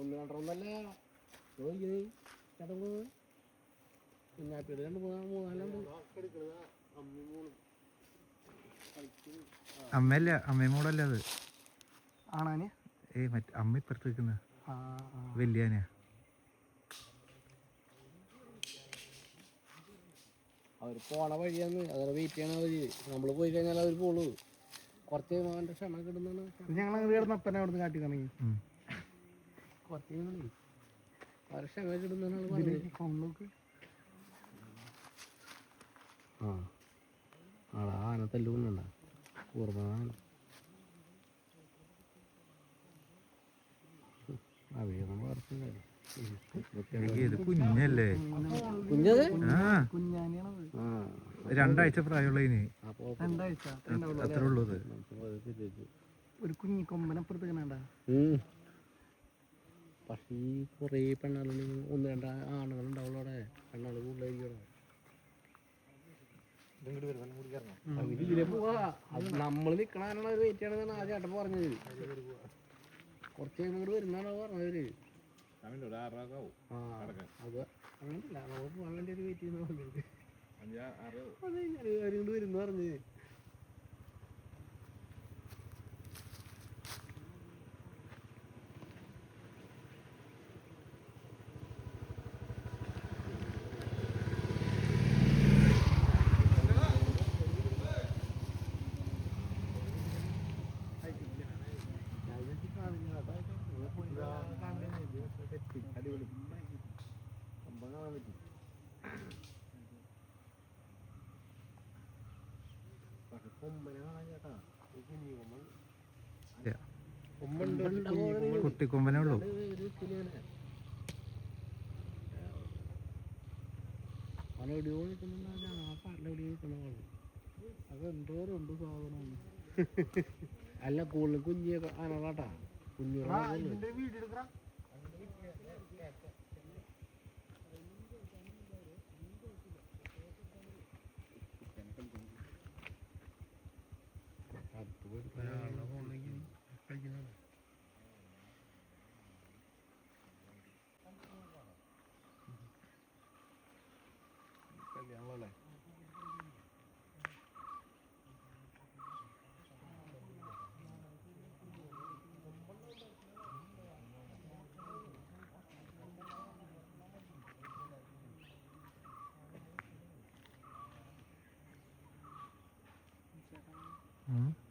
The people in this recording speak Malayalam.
ഒന്ന് രണ്ടെണ്ണല്ല ചേട്ടൻ കുഞ്ഞാപ്പിയുടെ രണ്ട് മൂന്നാ മൂന്നാലുണ്ട്. അമ്മയല്ല? അമ്മയും കൂടല്ല അത്? ആണാന്? ഏയ് മറ്റേ അമ്മ ഇപ്പുറത്ത് നിൽക്കുന്ന. അവർ വലിയാനാ. അവർ പോണ വഴിയാന്ന് അതവിടെ വെയിറ്റ് ചെയ്യണ വഴി. നമ്മൾ പോയി കഴിഞ്ഞാൽ അവർ പോളൂ കുറച്ച് കഴിയുമ്പോൾ ക്ഷമ കിടുന്നാണ് ഞങ്ങൾ അങ്ങോട്ട് കിടന്ന് അപ്പനെ അവിടെ കാട്ടി തുടങ്ങി പറഞ്ഞത്. ഫോണിലേക്ക് ആ. ആടാ ആന തല്ലുകൊണ്ടുണ്ട കൂർമ്മ അവയൊന്നും പറഞ്ഞില്ല കുഞ്ഞല്ലേ? രണ്ടാഴ്ച പ്രായമുള്ള ഇനി രണ്ടാഴ്ച. അത്രേ ഉള്ളൂ അത്. ഒരു കുഞ്ഞി കൊമ്പനപ്പുറത്ത് കണ്ടാ. പക്ഷേ ഈ കുറേ പെണ്ണുകളുണ്ടെങ്കിൽ ഒന്ന് രണ്ട് ആണുങ്ങളുണ്ടാവുള്ളൂ അവിടെ. പെണ്ണുകൾ കൂടുതലായിരിക്കും അവിടെ. ഇതിലെ പോവാ. അത് നമ്മൾ നിക്കണാനാണ് ഒരു വെയിറ്റ് ചെയ്യണമെന്നാണ് ആ ചേട്ടൻ പറഞ്ഞത്. കുറച്ച് കഴിയുമ്പോൾ ഇങ്ങോട്ട് വരുന്നാണോ പറഞ്ഞവര് ആ അത് അങ്ങനല്ല നമ്മൾ പോകാൻ വേണ്ടി ഒരു വെയിറ്റ് ചെയ്യുന്ന പറഞ്ഞത് അതെ ഞാൻ അവരിങ്ങോട്ട് വരുന്ന പറഞ്ഞത്. ഇല്ല. കൊമ്പുണ്ട് കുട്ടിക്കൊമ്പനേ ഉള്ളൂ. അവനെവിടെയോ നിൽക്കുന്നുണ്ടാവില്ല ആ പാട്ടിലെവിടെയോ നിൽക്കുന്ന അത് എന്തോരം സാധനം അല്ല കൂടുതൽ കുഞ്ഞിയൊക്കെ ആനകളാട്ടാ അടുത്ത് പോയിട്ട് ഒരാളുടെ ഫോണിലേക്ക് കളിക്കുന്നതാണ് കല്യാണമല്ലേ Mm-hmm.